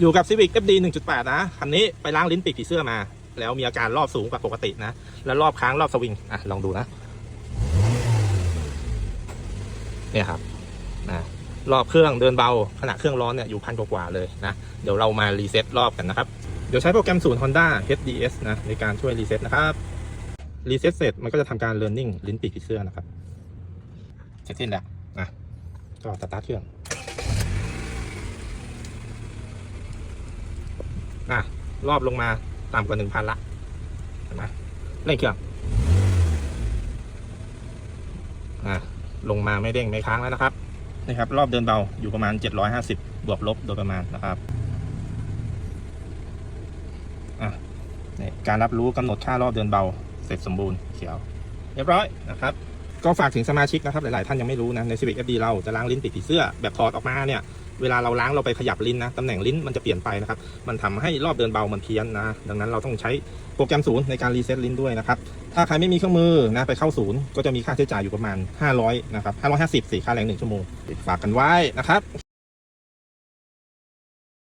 อยู่กับ Civic FD 1.8 นะคันนี้ไปล้างลิ้นปีกผีเสื้อมา แล้วมีอาการรอบสูงกว่าปกตินะ แล้วรอบค้างรอบสวิงอะลองดูนะ เนี่ยครับนะรอบเครื่องเดินเบาขณะเครื่องร้อนเนี่ยอยู่พันกว่าเลยนะ เดี๋ยวเรามารีเซ็ตรอบกันนะครับ เดี๋ยวใช้โปรแกรมศูนย์ Honda HDS นะ ในการช่วยรีเซ็ตนะครับรีเซ็ตเสร็จมันก็จะทำการ learning ลิ้นปีกผีเสื้อนะครับเสร็จสิ้นแล้วนะก็สตาร์ทเครื่อง อะรอบลงมาต่ำกว่าหนึ่งพันละเห็นไหมเร่งเครื่องอะลงมาไม่เด้งไม่ค้างแล้วนะครับนี่ครับรอบเดินเบาอยู่ประมาณ 750 บวกลบโดยประมาณนะครับอะนี่การรับรู้กำหนดค่ารอบเดินเบา เสร็จสมบูรณ์เขียว เรียบร้อยนะครับ ก็ฝากถึงสมาชิกนะครับหลายๆท่านยังไม่รู้นะใน Civic FD เราจะล้างลิ้นติดผีเสื้อแบบถอดออกมาเนี่ยเวลาเราล้างเราไปขยับลิ้นนะตำแหน่งลิ้นมันจะเปลี่ยนไปนะครับมันทำให้รอบเดินเบามันเพี้ยนนะดังนั้นเราต้องใช้โปรแกรมศูนย์ในการรีเซ็ตลิ้นด้วยนะครับถ้าใครไม่มีเครื่องมือนะไปเข้าศูนย์ก็จะมีค่าใช้จ่ายอยู่ประมาณ 500นะครับ550สี่ค่าแรง1ชั่วโมงฝากกันไว้นะครับ